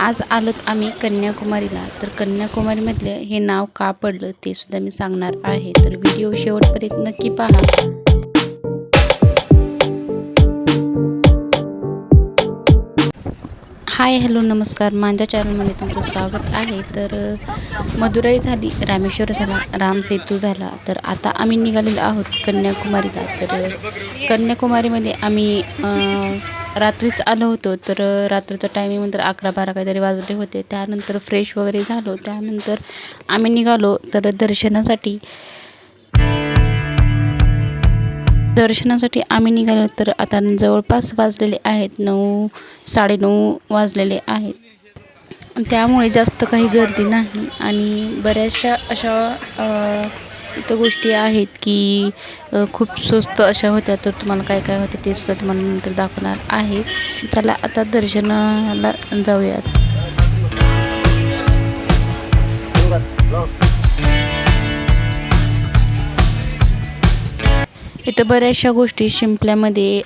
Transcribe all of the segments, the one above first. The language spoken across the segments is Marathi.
आज आलोत आम्ही कन्याकुमारीला. तर कन्याकुमारीमधलं हे नाव का पडलं ते सुद्धा मी सांगणार आहे. तर व्हिडिओ शेवटपर्यंत नक्की पहा. हाय हॅलो नमस्कार. माझ्या चॅनलमध्ये तुमचं स्वागत आहे. तर मदुराई झाली रामेश्वर झाला राम सेतू झाला. तर आता आम्ही निघालेलो आहोत कन्याकुमारीला. तर कन्याकुमारीमध्ये आम्ही रात्रीच आलो होतो तर रात्रीचं टायमिंग नंतर अकरा बारा काहीतरी वाजले होते. त्यानंतर फ्रेश वगैरे झालो. त्यानंतर आम्ही निघालो तर दर्शनासाठी दर्शनासाठी आम्ही निघालो तर आता जवळपास वाजलेले आहेत नऊ साडेनऊ वाजलेले आहेत. त्यामुळे जास्त काही गर्दी नाही. आणि बऱ्याचशा अशा इथं गोष्टी आहेत की खूप स्वस्त अशा होत्या तर तुम्हाला काय काय होतं ते सुद्धा तुम्हाला नंतर दाखवणार आहे. त्याला आता दर्शनाला जाऊयात. इथं बऱ्याचशा गोष्टी शिंपल्यामध्ये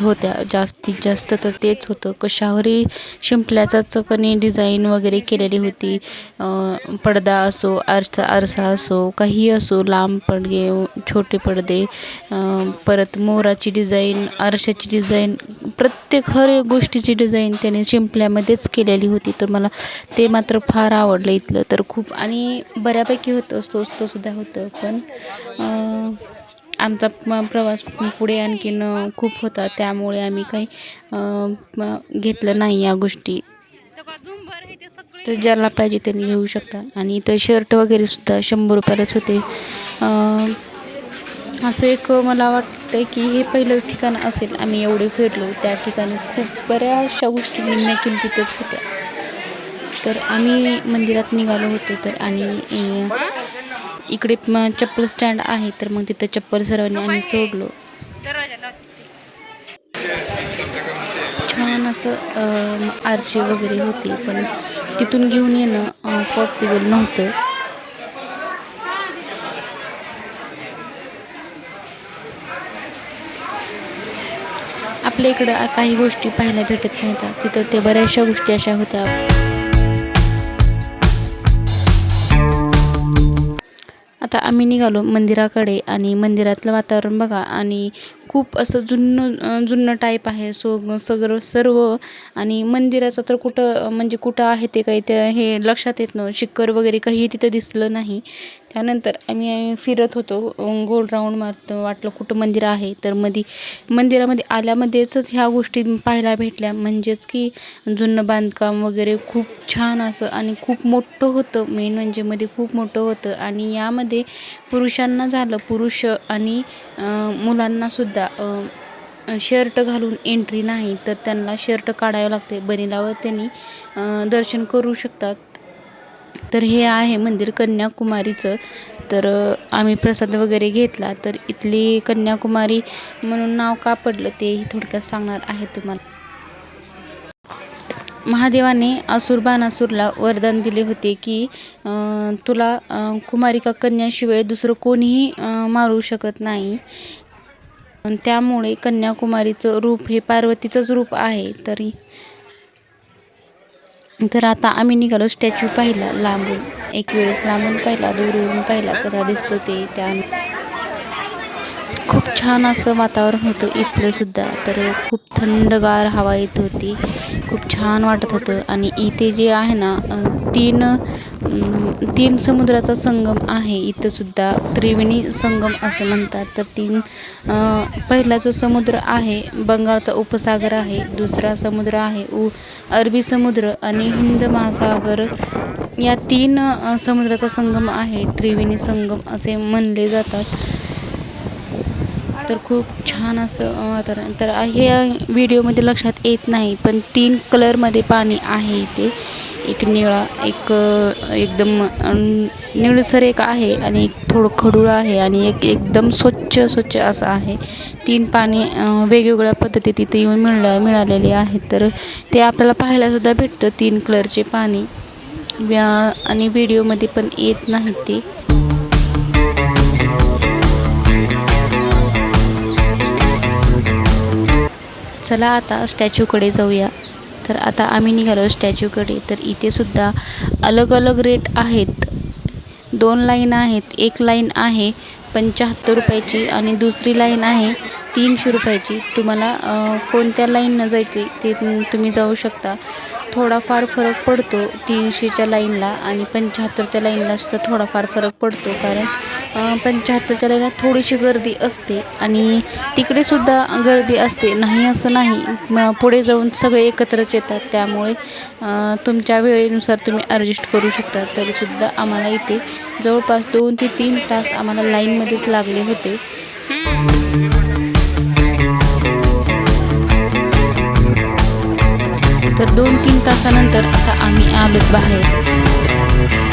होत्या. जास्तीत जास्त तर तेच होतं. कशावरही शिंपल्याचाच कणी डिझाईन वगैरे केलेली होती. पडदा असो आरसा आरसा असो काही असो लांब पडदे छोटे पडदे परत मोराची डिझाईन आरशाची डिझाईन प्रत्येक हर एक गोष्टीची डिझाईन त्याने शिंपल्यामध्येच केलेली होती. तर मला ते मात्र फार आवडलं इथलं. तर खूप आणि बऱ्यापैकी होतं स्वस्तसुद्धा होतं. पण आमचा प्रवास पुढे आणखीन खूप होता. त्यामुळे आम्ही काही घेतलं नाही या गोष्टी. तर ज्याला पाहिजे त्यांनी घेऊ शकता. आणि इथं शर्ट वगैरे सुद्धा शंभर रुपयालाच होते. असं एक मला वाटतं की हे पहिलं ठिकाण असेल आम्ही एवढे फिरलो. त्या ठिकाणी खूप बऱ्याचशा गोष्टी निम्म्या किमतीतच होत्या. तर आम्ही मंदिरात निघालो होतो तर आणि इकडे चप्पल स्टँड आहे तर मग तिथं चप्पल सर्वांनी आम्ही सोडलो. छान असं आरशी वगैरे होते पण तिथून घेऊन येणं पॉसिबल नव्हतं. आपल्या इकडं काही गोष्टी पाहायला भेटत नाहीत. तिथं ते बऱ्याचशा गोष्टी अशा होत्या. आता आम्ही निघालो मंदिराकडे आणि मंदिरातलं वातावरण बघा आणि खूप असं जुनं जुनं टाईप आहे. सो सगळं सर्व आणि मंदिराचं तर कुठं म्हणजे कुठं आहे ते काही ते हे लक्षात येत नव्हतं. शिखर वगैरे काही तिथं दिसलं नाही. त्यानंतर आम्ही फिरत होतो. गोल राऊंड मारतो वाटलं कुठं मंदिर आहे. तर मधी मंदिरामध्ये आल्यामध्येच ह्या गोष्टी पाहायला भेटल्या. म्हणजेच की जुनं बांधकाम वगैरे खूप छान असं आणि खूप मोठं होतं. मेन म्हणजे मध्ये खूप मोठं होतं. आणि यामध्ये पुरुषांना झालं. पुरुष आणि मुलांनासुद्धा समजा शर्ट घालून एंट्री नाही तर त्यांना शर्ट काढावं लागते. बनिलावर त्यांनी दर्शन करू शकतात. तर हे आहे मंदिर कन्याकुमारीचं. तर आम्ही प्रसाद वगैरे घेतला तर इथली कन्याकुमारी म्हणून नाव का पडलं तेही थोडक्यात सांगणार आहे तुम्हाला. महादेवाने असुर बाणासूरला वरदान दिले होते की तुला कुमारिका कन्याशिवाय दुसरं कोणीही मारू शकत नाही. त्यामुळे कन्याकुमारीचं रूप हे पार्वतीचंच रूप आहे तरी तर आता आम्ही निघालो स्टॅच्यू पाहिला लांबून. एक वेळेस लांबून पाहिला दूरवरून पाहिला कसा दिसतो ते त्या खूप छान असं वातावरण होतं इथलं सुद्धा. तर खूप थंडगार हवा येत होती. खूप छान वाटत होतं. आणि इथे जे आहे ना तीन तीन समुद्राचा संगम आहे. इथंसुद्धा त्रिवेणी संगम असं म्हणतात. तर तीन पहिला जो समुद्र आहे बंगालचा उपसागर आहे. दुसरा समुद्र आहे उ अरबी समुद्र आणि हिंद महासागर. या तीन समुद्राचा संगम आहे. त्रिवेणी संगम असे म्हणले जातात. तर खूप छान असं वातावरण तर हे व्हिडिओमध्ये लक्षात येत नाही पण तीन कलरमध्ये पाणी आहे इथे. एक निळा एक एकदम निळसर एक आहे आणि एक थोडं खडूळ आहे आणि एक एकदम स्वच्छ स्वच्छ असं आहे. तीन पाणी वेगवेगळ्या पद्धतीत इथे येऊन मिळल्या मिळालेले आहेत. तर ते आपल्याला पाहायलासुद्धा भेटतं तीन कलरचे पाणी. व्या आणि व्हिडिओमध्ये पण येत नाही ते. चला आता स्टॅच्यूकडे जाऊया. तर आता आम्ही निघालो स्टॅच्यूकडे. तर इथेसुद्धा अलग अलग रेट आहेत. दोन लाईन आहेत. एक लाईन आहे पंच्याहत्तर रुपयाची आणि दुसरी लाईन आहे तीनशे रुपयाची. तुम्हाला कोणत्या लाईननं जायची ते तुम्ही जाऊ शकता. थोडाफार फरक पडतो तीनशेच्या लाईनला आणि पंच्याहत्तरच्या लाईनलासुद्धा थोडाफार फरक पडतो. कारण अ, लाईनला थोडीशी गर्दी असते आणि तिकडेसुद्धा गर्दी असते. नाही असं नाही. पुढे जाऊन सगळे एकत्रच येतात. त्यामुळे तुमच्या वेळेनुसार तुम्ही ॲडजस्ट करू शकता. तरीसुद्धा आम्हाला इथे जवळपास दोन ते तीन तास आम्हाला लाईनमध्येच लागले होते. तर दोन तीन तासानंतर आता आम्ही आलोत बाहेर.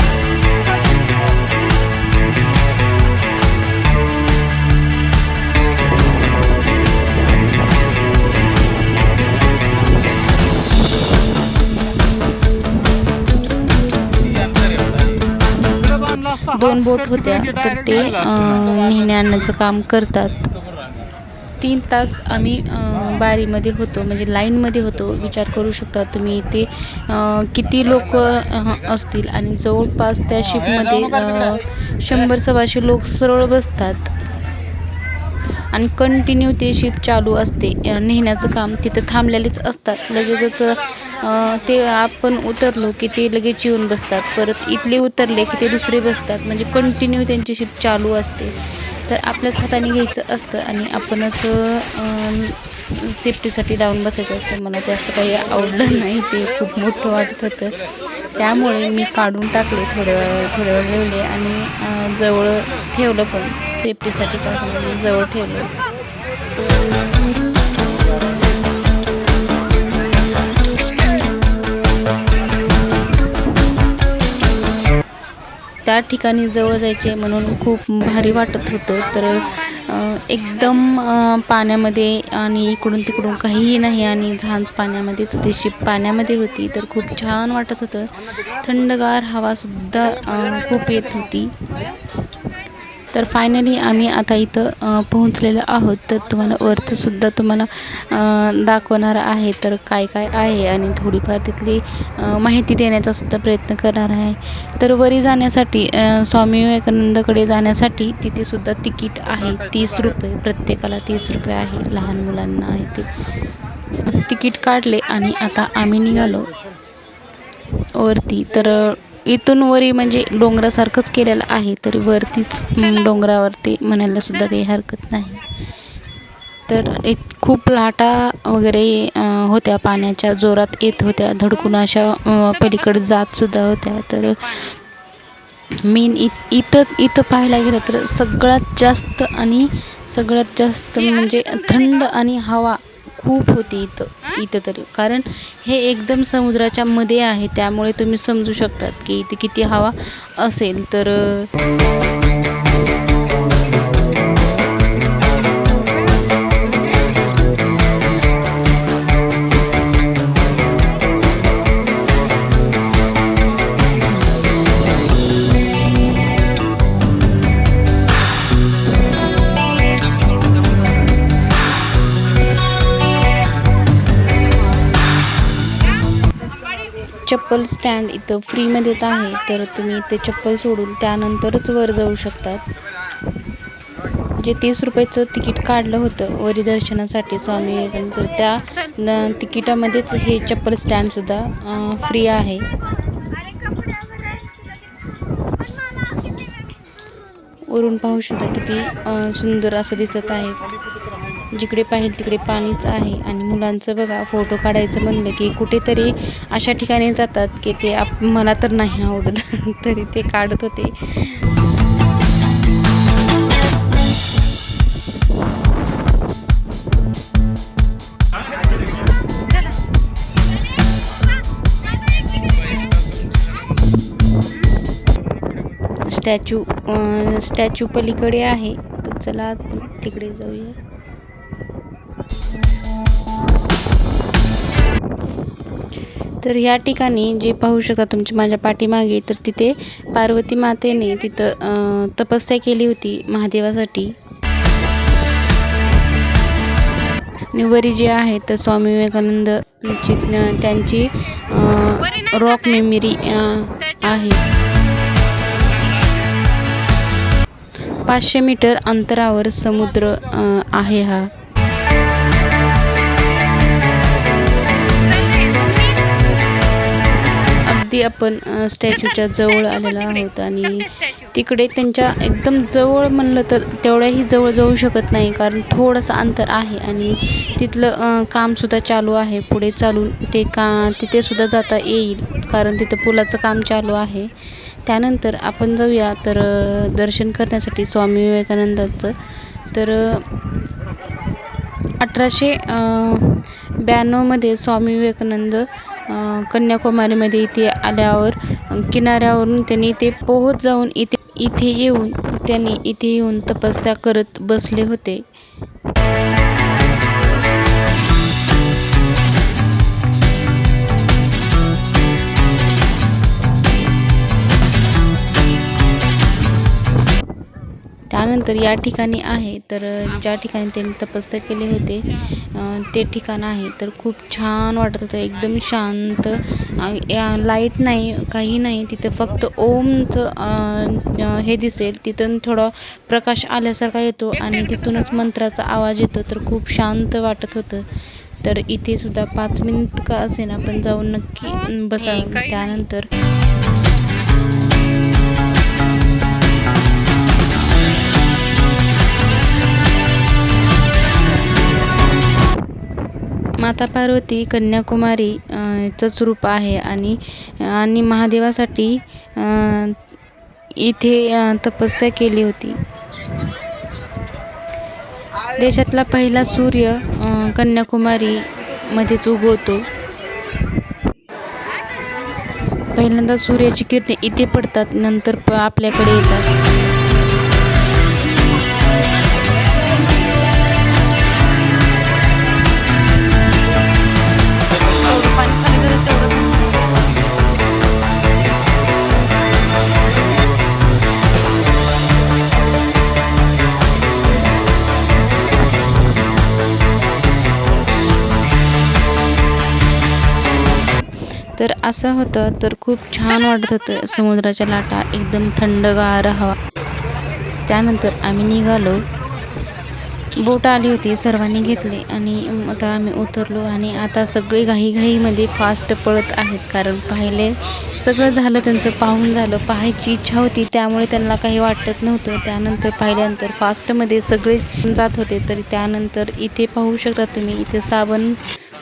दोन बोट होत्या तर ते अं, नेण्या आणण्याचं काम करतात. तीन तास आम्ही बारीमध्ये होतो म्हणजे लाईनमध्ये होतो. विचार करू शकता तुम्ही इथे किती लोक असतील. आणि जवळपास त्या शिपमध्ये शंभर सव्वाशे लोक सरळ बसतात. आणि कंटिन्यू ते शिप चालू असते. अं, नेण्याचं काम तिथं थांबलेलेच असतात. लगेचच ते आपण उतरलो की ते लगेच येऊन बसतात. परत इथले उतरले की ते दुसरे बसतात. म्हणजे कंटिन्यू त्यांची शिफ्ट चालू असते. तर आपल्याच हाताने घ्यायचं असतं आणि आपणच सेफ्टीसाठी लावून बसायचं असतं. मला जास्त काही आवडलं नाही. ते खूप मोठं वाटत होतं. त्यामुळे मी काढून टाकले थोड्या वेळ थोड्या वेळ ठेवले आणि जवळ ठेवलं पण. सेफ्टीसाठी का जवळ ठेवलं. त्या ठिकाणी जवळ जायचे म्हणून खूप भारी वाटत होतं. तर एकदम पाण्यामध्ये आणि इकडून तिकडून काहीही नाही आणि झांज पाण्यामध्येच होती शिप पाण्यामध्ये होती. तर खूप छान वाटत होतं. थंडगार हवासुद्धा खूप येत होती. तर फायनली आम्ही आता इथं पोहोचलेलो आहोत. तर तुम्हाला वरचं सुद्धा तुम्हाला दाखवणार आहे तर काय काय आहे आणि थोडीफार तिथली माहिती देण्याचा सुद्धा प्रयत्न करणार आहे. तर वरी जाण्यासाठी स्वामी विवेकानंदकडे जाण्यासाठी तिथे सुद्धा तिकीट आहे. तीस रुपये प्रत्येकाला तीस रुपये आहे लहान मुलांना आहे ते. तिकीट काढले आणि आता आम्ही निघालो. वरती तर इथून वरी म्हणजे डोंगरासारखंच केलेलं आहे तरी वरतीच डोंगरावरती म्हणायला सुद्धा काही हरकत नाही. तर एक खूप लाटा वगैरे होत्या पाण्याच्या जोरात येत होत्या धडकून अशा पलीकडे जात सुद्धा होत्या. तर मेन इ इथं इथं पाहायला गेलं तर सगळ्यात जास्त आणि सगळ्यात जास्त म्हणजे थंड आणि हवा खूप होती इथं इथं तरी. कारण हे एकदम समुद्राच्या मध्ये आहे त्यामुळे तुम्ही समजू शकतात की इथे किती हवा असेल तर चप्पल स्टँड इथं फ्रीमध्येच आहे तर तुम्ही इथे चप्पल सोडून त्यानंतरच वर जाऊ शकतात जे तीस रुपयाचं तिकीट काढलं होतं वरी दर्शनासाठी स्वामी विवेकानंद तर त्या तिकिटामध्येच हे चप्पल स्टँडसुद्धा फ्री आहे. वरून पाहू शकता किती सुंदर असं दिसत आहे. जिकडे पाहिजे तिकडे पाणीच आहे. आणि मुलांचं बघा फोटो काढायचं म्हणलं की कुठेतरी अशा ठिकाणी जातात की ते आप मला तर नाही आवडत. तरी ते काढत होते. स्टॅच्यू स्टॅच्यू पलीकडे आहे. तर चला तिकडे जाऊया. तर या ठिकाणी जे पाहू शकता तुमच्या माझ्या पाठीमागे तर तिथे पार्वती मातेने तिथं तपस्या केली होती महादेवासाठी. आणि वरी जे आहे तर स्वामी विवेकानंदची त्यांची रॉक मेमरी आहे. पाचशे मीटर अंतरावर समुद्र आहे हा. अगदी आपण स्टॅच्यूच्या जवळ आलेलो आहोत आणि तिकडे त्यांच्या एकदम जवळ म्हणलं तर तेवढ्याही जवळ जाऊ शकत नाही कारण थोडंसं अंतर आहे आणि तिथलं कामसुद्धा चालू आहे. पुढे चालून ते का तिथेसुद्धा जाता येईल कारण तिथं पुलाचं काम चालू आहे. त्यानंतर आपण जाऊया तर दर्शन करण्यासाठी स्वामी विवेकानंदाचं. तर अठराशे ब्याण्णवमध्ये स्वामी विवेकानंद कन्याकुमारीमध्ये इथे आल्यावर किनाऱ्यावरून त्यांनी इथे पोहोच जाऊन इथे इथे येऊन त्यांनी इथे येऊन तपस्या करत बसले होते. त्यानंतर या ठिकाणी आहे तर ज्या ठिकाणी त्यांनी तपस्या केली होते ते ठिकाण आहे. तर खूप छान वाटत होतं एकदम शांत लाइट नाही काही नाही तिथं फक्त ओमचं हे दिसेल. तिथून थोडा प्रकाश आल्यासारखा येतो आणि तिथूनच मंत्राचा आवाज येतो तर खूप शांत वाटत होतं. तर इथे सुद्धा पाच मिनिट का असेना आपण जाऊन नक्की बसावं त्यानंतर माता पार्वती कन्याकुमारी चंच रूप आहे. आणि आणि महादेवासाठी इथे तपस्या केली होती. देशातला पहिला सूर्य कन्याकुमारी कन्याकुमारीमध्येच उगवतो. पहिल्यांदा सूर्याची किरणे इथे पडतात नंतर प आपल्याकडे येतात. असं होतं तर खूप छान वाटत होतं. समुद्राच्या लाटा एकदम थंडगार हवा. त्यानंतर आम्ही निघालो. बोट आली होती सर्वांनी घेतली आणि आता आम्ही उतरलो आणि आता सगळे घाईघाईमध्ये फास्ट पळत आहेत. कारण पाहिले सगळं झालं त्यांचं पाहून झालं पाहायची इच्छा होती. त्यामुळे त्यांना काही वाटत नव्हतं. त्यानंतर पाहिल्यानंतर फास्टमध्ये सगळे जात होते. तरी त्यानंतर इथे पाहू शकता तुम्ही इथे साबण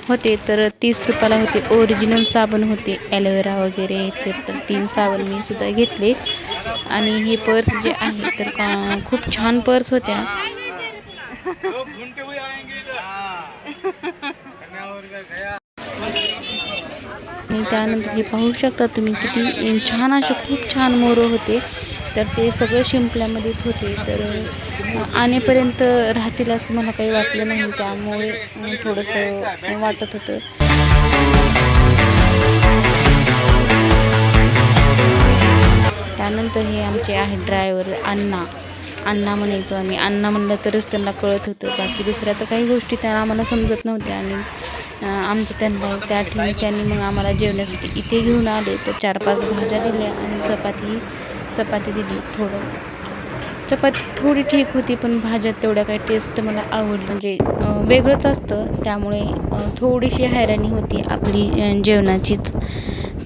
होते तर तीस रुपयाला होते. ओरिजिनल साबण होते ॲलोवेरा वगैरे ते तर तीन साबण मी सुद्धा घेतले. आणि हे पर्स जे आहे तर खूप छान पर्स होत्या. आणि त्यानंतर हे पाहू शकता तुम्ही किती छान असे खूप छान मोरं होते. तर ते सगळं शिंपल्यामध्येच होते. तर आणेपर्यंत राहतील असं मला काही वाटलं नाही. त्यामुळे थोडंसं वाटत होतं. त्यानंतर हे आमचे आहेत ड्रायव्हर अण्णा. अण्णा म्हणायचो आम्ही. अण्णा म्हणलं तरच त्यांना कळत होतं. बाकी दुसऱ्या तर काही गोष्टी त्यांना आम्हाला समजत नव्हत्या. आणि आमचं त्यांना त्या ठिकाणी त्यांनी मग आम्हाला जेवण्यासाठी इथे घेऊन आले. तर चार पाच भाज्या दिल्या आणि चपाती चपाती दिली थोडं. चपाती थोडी ठीक होती पण भाज्या तेवढ्या काही टेस्ट मला आवडली. म्हणजे वेगळंच असतं. त्यामुळे थोडीशी हैराणी होती आपली जेवणाचीच.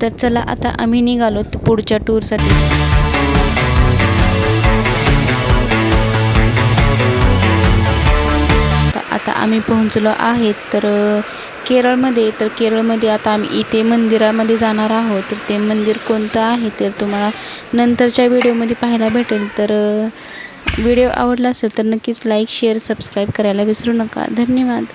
तर चला आता आम्ही निघालो पुढच्या टूरसाठी आता आम्ही पोहोचलो आहेत तर केरळमध्ये तर केरळमध्ये आता आम्ही इथे मंदिरामध्ये जाणार आहोत. तर ते मंदिर कोणतं आहे तर तुम्हाला नंतरच्या व्हिडिओमध्ये पाहायला भेटेल. तर व्हिडिओ आवडला असेल तर नक्कीच लाईक शेअर सबस्क्राईब करायला विसरू नका. धन्यवाद.